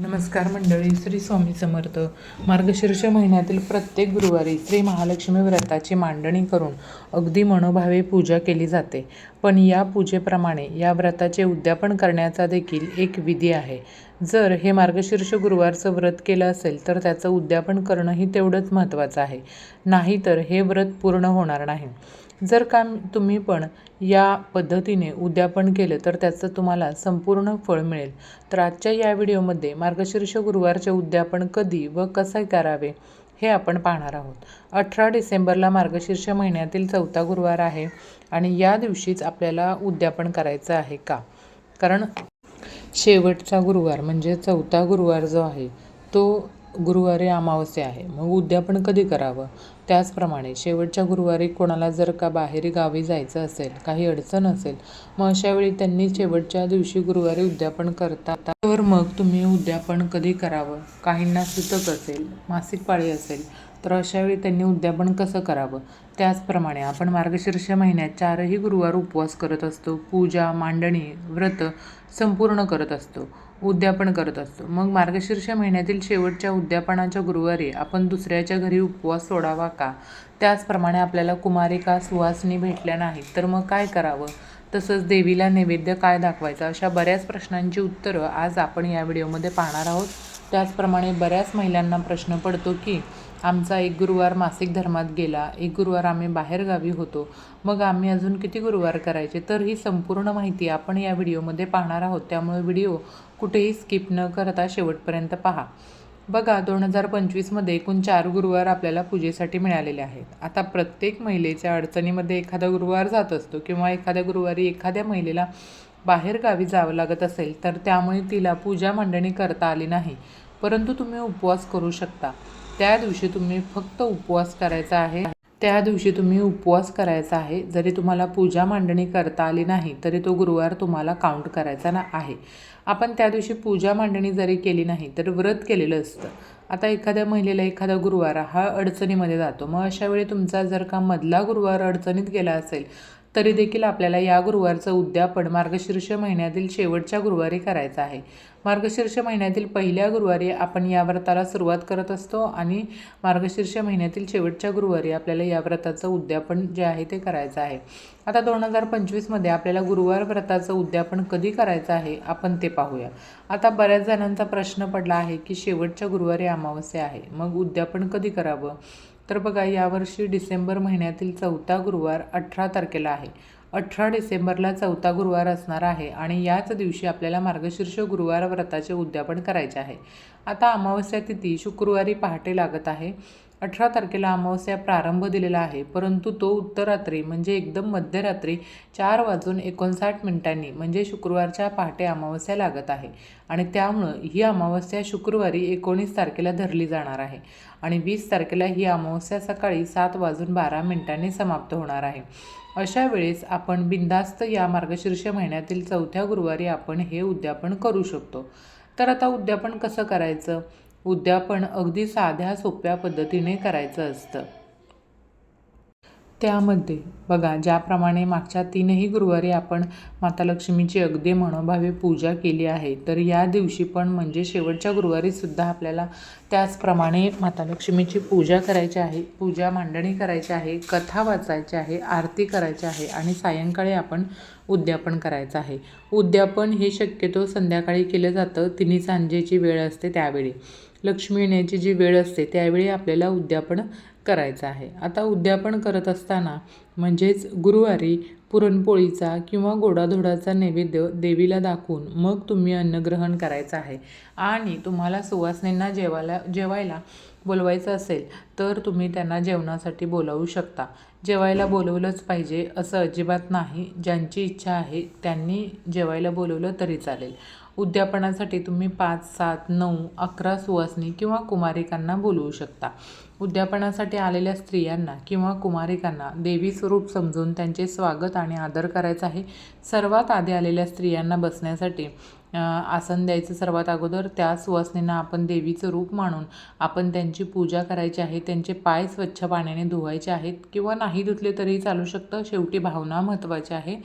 नमस्कार मंडळी श्री स्वामी समर्थ. मार्गशीर्ष महिन्यातील प्रत्येक गुरुवारी श्री महालक्ष्मी व्रताची मांडणी करून अगदी मनोभावे पूजा केली जाते. पण या पूजेप्रमाणे या व्रताचे उद्यापन करण्याचा देखील एक विधी आहे. जर हे मार्गशीर्ष गुरुवारचं व्रत केलं असेल तर त्याचं उद्यापन करणंही तेवढंच महत्त्वाचं आहे. नाहीतर हे व्रत पूर्ण होणार नाही. जर का तुम्ही पण या पद्धतीने उद्यापन केलं तर त्याचं तुम्हाला संपूर्ण फळ मिळेल. तर आजच्या या व्हिडिओमध्ये मार्गशीर्ष गुरुवारचे उद्यापन कधी व कसे करावे हे आपण पाहणार आहोत. अठरा डिसेंबरला मार्गशीर्ष महिन्यातील चौथा गुरुवार आहे आणि या दिवशीच आपल्याला उद्यापन करायचं आहे का? कारण शेवटचा गुरुवार म्हणजे चौथा गुरुवार जो आहे तो गुरुवारी अमावस्या आहे. मग उद्यापन कधी करावं? त्याचप्रमाणे शेवटच्या गुरुवारी कोणाला जर का बाहेर गावी जायचं असेल काही अडचण असेल मग अशावेळी त्यांनी शेवटच्या दिवशी गुरुवारी उद्यापन करतात. तर मग तुम्ही उद्यापन कधी करावं? काहींना सुतक असेल मासिक पाळी असेल तर अशावेळी त्यांनी उद्यापन कसं करावं? त्याचप्रमाणे आपण मार्गशीर्ष महिन्यात चारही गुरुवार उपवास करत असतो. पूजा मांडणी व्रत संपूर्ण करत असतो उद्यापन करत असतो. मग मार्गशीर्ष महिन्यातील शेवटच्या उद्यापनाच्या गुरुवारी आपण दुसऱ्याच्या घरी उपवास सोडावा का? त्याचप्रमाणे आपल्याला कुमारिका सुवासनी भेटल्या नाहीत तर मग काय करावं? तसंच देवीला नैवेद्य काय दाखवायचं? अशा बऱ्याच प्रश्नांची उत्तरं आज आपण या व्हिडिओमध्ये पाहणार आहोत. त्याचप्रमाणे बऱ्याच महिलांना प्रश्न पडतो की आमचा एक गुरुवार मासिक धर्मात गेला. एक गुरुवार आम्ही बाहेरगावी होतो. मग आम्ही अजून किती गुरुवार करायचे? तर ही संपूर्ण माहिती आपण या व्हिडिओमध्ये पाहणार आहोत. त्यामुळे व्हिडिओ कुठेही स्किप न करता शेवटपर्यंत पहा. बघा दोन हजार पंचवीसमध्ये एकूण चार गुरुवार आपल्याला पूजेसाठी मिळालेले आहेत. आता प्रत्येक महिलेच्या अडचणीमध्ये एखादा गुरुवार जात असतो किंवा एखाद्या गुरुवारी एखाद्या महिलेला बाहेरगावी जावं लागत असेल तर त्यामुळे तिला पूजा मांडणी करता आली नाही. परंतु तुम्ही उपवास करू शकता. त्या दिवशी तुम्ही फक्त उपवास करायचा आहे. त्या दिवशी तुम्ही उपवास करायचा आहे. जरी तुम्हाला पूजा मांडणी करता आली नाही तरी तो गुरुवार तुम्हाला काउंट करायचा ना आहे. आपण त्या दिवशी पूजा मांडणी जरी केली नाही तर व्रत केलेलं असतं. आता एखाद्या महिलेला एखादा गुरुवार हा अडचणीमध्ये जातो. मग अशा वेळी तुमचा जर का मधला गुरुवार अडचणीत गेला असेल तरी देखील आपल्याला या गुरुवारचं उद्यापन मार्गशीर्ष महिन्यातील शेवटच्या गुरुवारी करायचं आहे. मार्गशीर्ष महिन्यातील पहिल्या गुरुवारी आपण या व्रताला सुरुवात करत असतो आणि मार्गशीर्ष महिन्यातील शेवटच्या गुरुवारी आपल्याला या व्रताचं उद्यापन जे आहे ते करायचं आहे. आता दोन हजार पंचवीसमध्ये आपल्याला गुरुवार व्रताचं उद्यापन कधी करायचं आहे आपण ते पाहूया. आता बऱ्याच जणांचा प्रश्न पडला आहे की शेवटच्या गुरुवारी अमावस्या आहे. मग उद्यापन कधी करावं? तर बघा यावर्षी डिसेंबर महिन्यातील चौथा गुरुवार अठरा तारखेला आहे. अठरा डिसेंबरला चौथा गुरुवार असणार आहे आणि याच दिवशी आपल्याला मार्गशीर्ष गुरुवार व्रताचे उद्यापन करायचे आहे. आता अमावस्या तिथी शुक्रवारी पहाटे लागत आहे. अठरा तारखेला अमावस्या प्रारंभ दिलेला आहे परंतु तो उत्तरात्री म्हणजे एकदम मध्यरात्री चार वाजून एकोणसाठ मिनिटांनी म्हणजे शुक्रवारच्या पहाटे अमावस्या लागत आहे. आणि त्यामुळं ही अमावस्या शुक्रवारी एकोणीस तारखेला धरली जाणार आहे. आणि वीस तारखेला ही अमावस्या सकाळी सात वाजून बारा मिनिटांनी समाप्त होणार आहे. अशा वेळेस आपण बिंदास्त या मार्गशीर्ष महिन्यातील चौथ्या गुरुवारी आपण हे उद्यापन करू शकतो. तर आता उद्यापन कसं करायचं? उद्यापन अगदी साध्या सोप्या पद्धतीने करायचं असतं. त्यामध्ये बघा ज्याप्रमाणे मागच्या तीनही गुरुवारी आपण माता लक्ष्मीची अगदी मनोभावे पूजा केली आहे तर या दिवशी पण म्हणजे शेवटच्या गुरुवारीसुद्धा आपल्याला त्याचप्रमाणे माता लक्ष्मीची पूजा करायची आहे पूजा मांडणी करायची आहे कथा वाचायची आहे आरती करायची आहे आणि सायंकाळी आपण उद्यापन करायचं आहे. उद्यापन हे शक्यतो संध्याकाळी केलं जातं तिन्ही सांजेची वेळ असते त्यावेळी. लक्ष्मी येण्याची जी वेळ असते त्यावेळी आपल्याला उद्यापन करायचं आहे. आता उद्यापन करत असताना म्हणजेच गुरुवारी पुरणपोळीचा किंवा गोडाधोडाचा नैवेद्य देवीला दाखवून मग तुम्ही अन्नग्रहण करायचं आहे. आणि तुम्हाला सुवासिनींना जेवायला जेवायला बोलवायचं असेल तर तुम्ही त्यांना जेवणासाठी बोलावू शकता. जेवायला बोलवलंच पाहिजे असं अजिबात नाही. ज्यांची इच्छा आहे त्यांनी जेवायला बोलवलं तरी चालेल. उद्यापनासाठी तुम्ही पाच सात नऊ अकरा सुवासनी किंवा कुमारिकांना बोलवू शकता. उद्यापनासाठी आलेल्या स्त्रियांना किंवा कुमारिकांना देवी स्वरूप समजून त्यांचे स्वागत आणि आदर करायचा आहे. सर्वात आधी आलेल्या स्त्रियांना बसण्यासाठी आसन द्यायचं सर्वात अगोदर. त्या सुवासिनींना आपण देवीचं रूप मानून आपण त्यांची पूजा करायची आहे. त्यांचे पाय स्वच्छ पाण्याने धुवायचे आहेत किंवा नाही धुतले तरी चालू शकतं. शेवटी भावना महत्त्वाची आहे.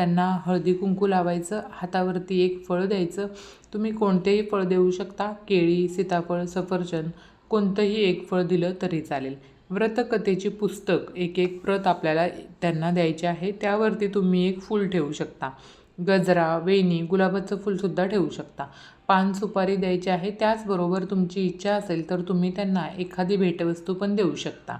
त्यांना हळदी कुंकू लावायचं हातावरती एक फळ द्यायचं. तुम्ही कोणतेही फळ देऊ शकता केळी सीताफळ सफरचंद कोणतंही एक फळ दिलं तरी चालेल. व्रतकथेची पुस्तक एक एक प्रत आपल्याला त्यांना द्यायची आहे त्यावरती तुम्ही एक फूल ठेवू शकता. गजरा वेणी गुलाबाचं फूलसुद्धा ठेवू शकता. पान सुपारी द्यायची आहे त्याचबरोबर तुमची इच्छा असेल तर तुम्ही त्यांना एखादी भेटवस्तू पण देऊ शकता.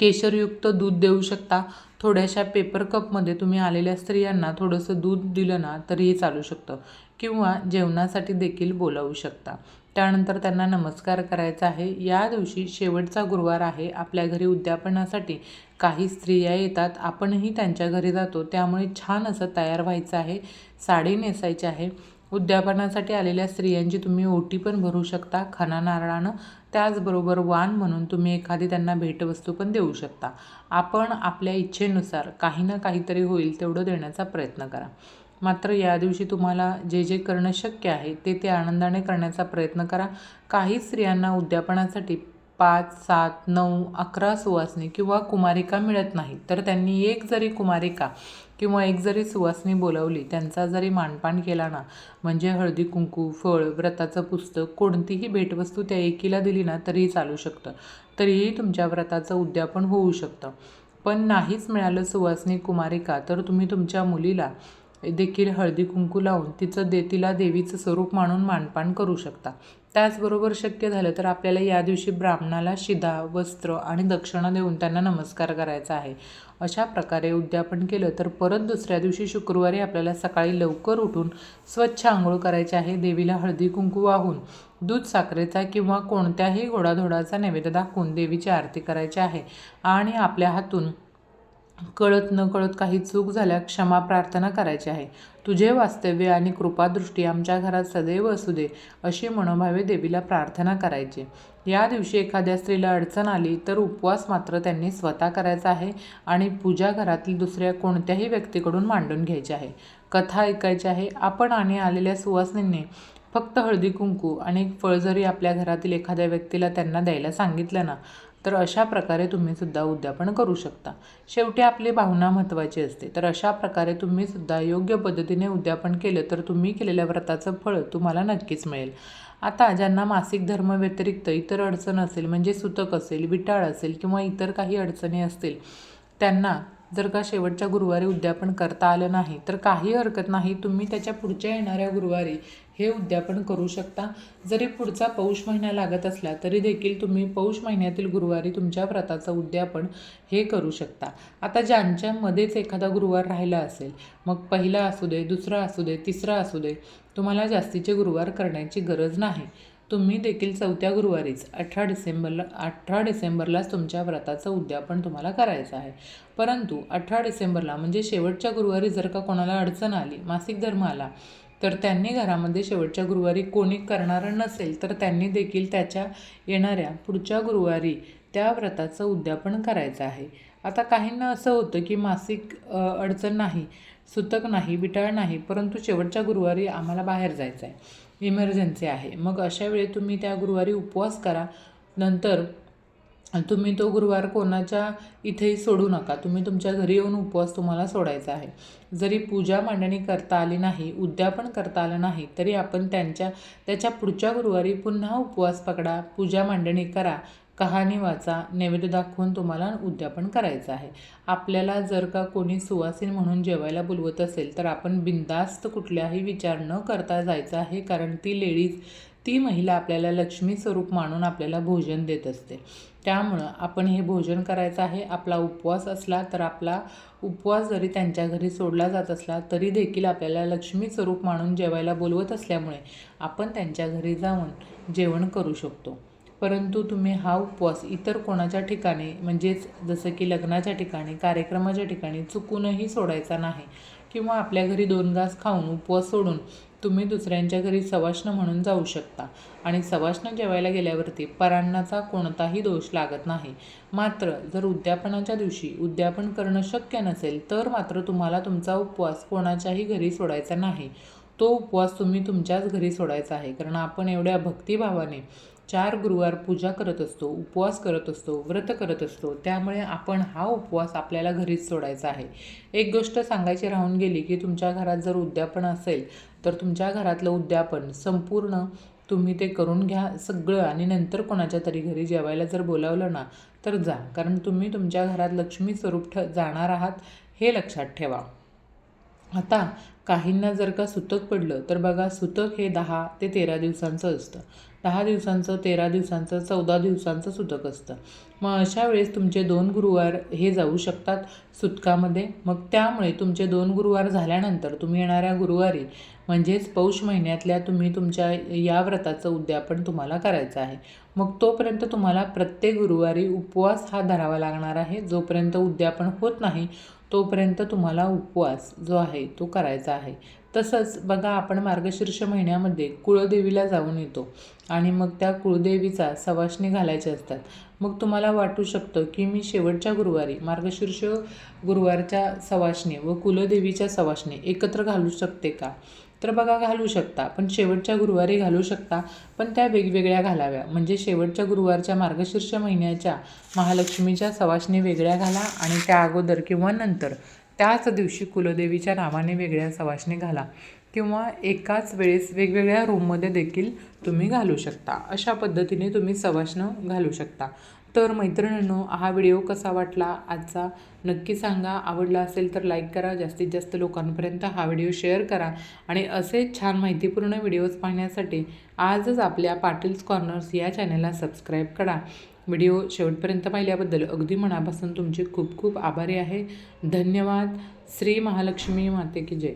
केशरयुक्त दूध देऊ शकता. थोड्याशा पेपर कपमध्ये तुम्ही आलेल्या स्त्रियांना थोडंसं दूध दिलं ना तरीही चालू शकतं. किंवा जेवणासाठी देखील बोलावू शकता. त्यानंतर त्यांना नमस्कार करायचा आहे. या दिवशी शेवटचा गुरुवार आहे. आपल्या घरी उद्यापनासाठी काही स्त्रिया येतात. आपणही त्यांच्या घरी जातो. त्यामुळे छान असं तयार व्हायचं आहे. साडी नेसायची आहे. उद्यापनासाठी आलेल्या स्त्रियांची तुम्ही ओटी पण भरू शकता. खना नारळानं त्याचबरोबर वाण म्हणून तुम्ही एखादी त्यांना भेटवस्तू पण देऊ शकता. आपण आपल्या इच्छेनुसार काही ना काहीतरी होईल तेवढं देण्याचा प्रयत्न करा. मात्र या दिवशी तुम्हाला जे जे करणं शक्य आहे ते ते आनंदाने करण्याचा प्रयत्न करा. काही स्त्रियांना उद्यापनासाठी पाच सात नऊ अकरा सुवासनी किंवा कुमारिका मिळत नाही. तर त्यांनी एक जरी कुमारिका किंवा एक जरी सुवासनी बोलावली त्यांचा जरी मानपान केला ना म्हणजे हळदी कुंकू फळ व्रताचं पुस्तक कोणतीही भेटवस्तू त्या एकीला दिली ना तरीही चालू शकतं. तरीही तुमच्या व्रताचं उद्यापन होऊ शकतं. पण नाहीच मिळालं सुवासनी कुमारिका तर तुम्ही तुमच्या मुलीला देखील हळदी कुंकू लावून तिचं दे तिला देवीचं स्वरूप मानून मानपान करू शकता. त्याचबरोबर शक्य झालं तर आपल्याला या दिवशी ब्राह्मणाला शिधा वस्त्र आणि दक्षिणा देऊन त्यांना नमस्कार करायचा आहे. अशा प्रकारे उद्यापन केलं तर परत दुसऱ्या दिवशी शुक्रवारी आपल्याला सकाळी लवकर उठून स्वच्छ आंघोळ करायची आहे. देवीला हळदी कुंकू वाहून दूध साखरेचा किंवा कोणत्याही गोडाधोडाचा नैवेद्य दाखवून देवीची आरती करायची आहे. आणि आपल्या हातून कळत न कळत काही चूक झाल्या क्षमा प्रार्थना करायची आहे. तुझे वास्तव्य आणि कृपादृष्टी आमच्या घरात सदैव असू दे अशी मनोभावे देवीला प्रार्थना करायची. या दिवशी एखाद्या स्त्रीला अडचण आली तर उपवास मात्र त्यांनी स्वतः करायचा आहे आणि पूजा घरातील दुसऱ्या कोणत्याही व्यक्तीकडून मांडून घ्यायची आहे. कथा ऐकायची आहे. आपण आणि आलेल्या सुवासिनींनी फक्त हळदी कुंकू आणि फळ जरी आपल्या घरातील एखाद्या व्यक्तीला त्यांना द्यायला सांगितलं ना तर अशा प्रकारे तुम्ही सुद्धा उद्यापन करू शकता. शेवटी आपली भावना महत्त्वाची असते. तर अशा प्रकारे तुम्ही सुद्धा योग्य पद्धतीने उद्यापन केलं तर तुम्ही केलेल्या व्रताचं फळ तुम्हाला नक्कीच मिळेल. आता ज्यांना मासिक धर्म व्यतिरिक्त इतर अडचण असेल म्हणजे सुतक असेल विटाळ असेल किंवा इतर काही अडचणी असतील त्यांना जर का शेवटच्या गुरुवारी उद्यापन करता आलं नाही तर काही हरकत नाही. तुम्ही त्याच्या पुढच्या येणाऱ्या गुरुवारी हे उद्यापन करू शकता. जरी पुढचा पौष महिना लागत असला तरी देखील तुम्ही पौष महिन्यातील गुरुवारी तुमच्या व्रताचं उद्यापन हे करू शकता. आता ज्यांच्यामध्येच एखादा गुरुवार राहिला असेल मग पहिला असू दे दुसरा असू दे तिसरा असू दे तुम्हाला जास्तीचे गुरुवार करण्याची गरज नाही. तुम्ही देखील चौथ्या गुरुवारीच अठरा डिसेंबरला अठरा डिसेंबरलाच तुमच्या व्रताचं उद्यापन तुम्हाला करायचं आहे. परंतु अठरा डिसेंबरला म्हणजे शेवटच्या गुरुवारी जर का कोणाला अडचण आली मासिक धर्म आला तर त्यांनी घरामध्ये शेवटच्या गुरुवारी कोणी करणारं नसेल तर त्यांनी देखील त्याच्या येणाऱ्या पुढच्या गुरुवारी त्या व्रताचं उद्यापन करायचं आहे. आता काहींना असं होतं की मासिक अडचण नाही सुतक नाही विटाळ नाही परंतु शेवटच्या गुरुवारी आम्हाला बाहेर जायचं आहे इमर्जन्सी आहे. मग अशा वेळी तुम्ही त्या गुरुवारी उपवास करा. नंतर तुम्ही तो गुरुवार कोणाच्या इथेही सोडू नका. तुम्ही तुमच्या घरी येऊन उपवास तुम्हाला सोडायचा आहे. जरी पूजा मांडणी करता आली नाही उद्यापन करता आलं नाही तरी आपण त्यांच्या त्याच्या पुढच्या गुरुवारी पुन्हा उपवास पकडा पूजा मांडणी करा. कहाणी वाचा नैवेद्य दाखवून तुम्हाला उद्यापन करायचं आहे. आपल्याला जर का कोणी सुवासीन म्हणून जेवायला बोलवत असेल तर आपण बिंदास्त कुठल्याही विचार न करता जायचा आहे कारण ती लेडीज ती महिला आपल्याला लक्ष्मी स्वरूप मानून आपल्याला भोजन देत असते. त्यामुळं आपण हे भोजन करायचं आहे. आपला उपवास असला तर आपला उपवास जरी त्यांच्या घरी सोडला जात असला तरी देखील आपल्याला लक्ष्मी स्वरूप मानून जेवायला बोलवत असल्यामुळे आपण त्यांच्या घरी जाऊन जेवण करू शकतो. परंतु तुम्ही हा उपवास इतर कोणाच्या ठिकाणी म्हणजेच जसं की लग्नाच्या ठिकाणी कार्यक्रमाच्या ठिकाणी चुकूनही सोडायचा नाही. किंवा आपल्या घरी दोन घास खाऊन उपवास सोडून तुम्ही दुसऱ्यांच्या घरी सवाष्ण म्हणून जाऊ शकता. आणि सवाष्ण जेवायला गेल्यावरती परांनाचा कोणताही दोष लागत नाही. मात्र जर उद्यापनाच्या दिवशी उद्यापन करणं शक्य नसेल तर मात्र तुम्हाला तुमचा उपवास कोणाच्याही घरी सोडायचा नाही. तो उपवास तुम्ही तुमच्याच घरी सोडायचा आहे. कारण आपण एवढ्या भक्तिभावाने चार गुरुवार पूजा करत असतो उपवास करत असतो व्रत करत असतो. त्यामुळे आपण हा उपवास आपल्याला घरीच सोडायचा आहे. एक गोष्ट सांगायची राहून गेली की तुमच्या घरात जर उद्यापन असेल तर तुमच्या घरातलं उद्यापन संपूर्ण तुम्ही ते करून घ्या सगळं आणि नंतर कोणाच्या तरी घरी जेवायला जर बोलावलं ना तर जा. कारण तुम्ही तुमच्या घरात लक्ष्मी स्वरूप ठ जाणार आहात हे लक्षात ठेवा. आता काहींना जर का सुतक पडलं तर बघा सुतक हे दहा ते तेरा दिवसांचं असतं. दहा दिवसांचं तेरा दिवसांचं चौदा दिवसांचं सुतक असतं. मग अशा वेळेस तुमचे दोन गुरुवार हे जाऊ शकतात सुतकामध्ये. मग त्यामुळे तुमचे दोन गुरुवार झाल्यानंतर तुम्ही येणाऱ्या गुरुवारी म्हणजेच पौष महिन्यातल्या तुम्ही तुमच्या या व्रताचं उद्यापन तुम्हाला करायचं आहे. मग तोपर्यंत तुम्हाला प्रत्येक गुरुवारी उपवास हा धरावा लागणार आहे. जोपर्यंत उद्यापन होत नाही तोपर्यंत तुम्हाला उपवास जो आहे तो करायचा आहे. तसंच बघा आपण मार्गशीर्ष महिन्यामध्ये कुळदेवीला जाऊन येतो आणि मग त्या कुळदेवीचा सवासणी घालायचे असतात. मग तुम्हाला वाटू शकतं की मी शेवटच्या गुरुवारी मार्गशीर्ष गुरुवारच्या सवासणी व कुलदेवीच्या सवासणी एकत्र घालू शकते का? तर बघा घालू शकता. पण शेवटच्या गुरुवारी घालू शकता. पण त्या वेगवेगळ्या घालाव्या. म्हणजे शेवटच्या गुरुवारच्या मार्गशीर्ष महिन्याच्या महालक्ष्मीच्या सवासणी वेगळ्या घाला आणि त्या अगोदर किंवा नंतर त्याच दिवशी कुलदेवीच्या नावाने वेगळ्या सवासणी घाला किंवा एकाच वेळेस वेगवेगळ्या रूममध्ये देखील तुम्ही घालू शकता. अशा पद्धतीने तुम्ही सवाशनं घालू शकता. तर मैत्रिणींनो हा व्हिडिओ कसा वाटला आजचा नक्की सांगा. आवडला असेल तर लाईक करा. जास्तीत जास्त लोकांपर्यंत हा व्हिडिओ शेअर करा. आणि असे छान माहितीपूर्ण व्हिडिओज पाहण्यासाठी आजच आपल्या पाटील्स कॉर्नर्स या चॅनलला सबस्क्राईब करा. व्हिडिओ शेवटपर्यंत पाहिल्याबद्दल अगदी मनापासून तुमचे खूप खूप आभारी आहे. धन्यवाद. श्री महालक्ष्मी माते की जय.